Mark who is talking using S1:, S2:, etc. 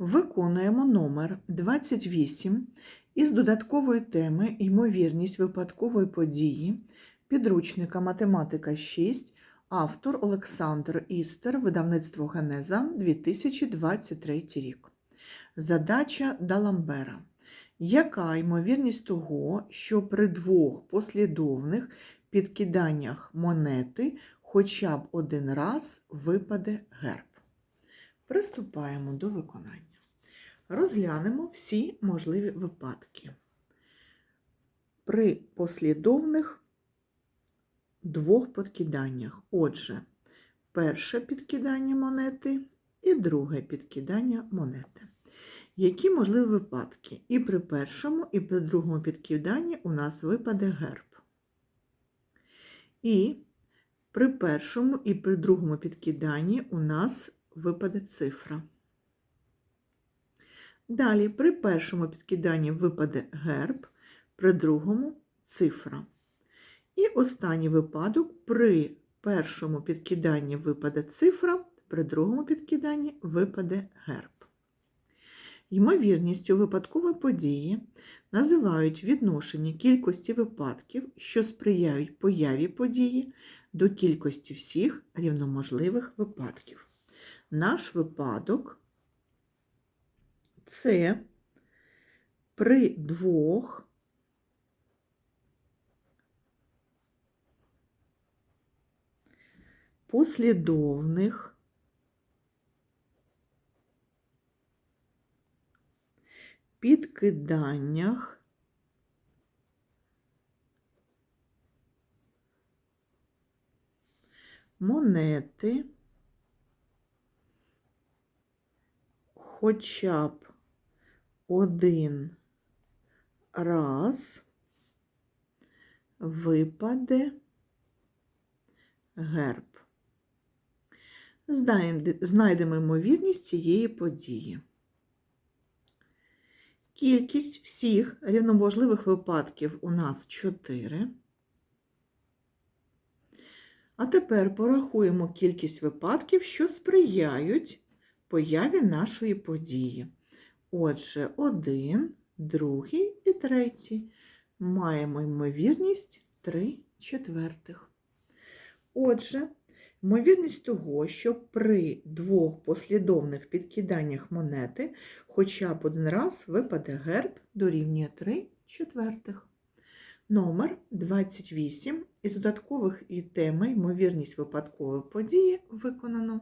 S1: Виконуємо номер 28 із додаткової теми Ймовірність випадкової події підручника Математика 6, автор Олександр Істер, видавництво Генеза 2023 рік. Задача Даламбера. Яка ймовірність того, що при двох послідовних підкиданнях монети хоча б один раз випаде герб? Приступаємо до виконання. Розглянемо всі можливі випадки. При послідовних двох підкиданнях. Отже, перше підкидання монети і друге підкидання монети. Які можливі випадки? І при першому, і при другому підкиданні у нас випаде герб. І при першому і при другому підкиданні у нас випаде цифра. Далі, при першому підкиданні випаде герб, при другому цифра. І останній випадок при першому підкиданні випаде цифра, при другому підкиданні випаде герб. Ймовірністю випадкової події називають відношення кількості випадків, що сприяють появі події до кількості всіх рівноможливих випадків. Наш випадок це при двох послідовних підкиданнях монети хоча б один раз випаде герб. Знайдемо ймовірність цієї події. Кількість всіх рівноможливих випадків у нас 4. А тепер порахуємо кількість випадків, що сприяють появі нашої події. Отже, один, другий і третій. Маємо ймовірність 3 четвертих. Отже, ймовірність того, що при двох послідовних підкиданнях монети хоча б один раз випаде герб дорівнює 3 четвертих. Номер 28 із додаткових і теми ймовірність випадкової події виконано.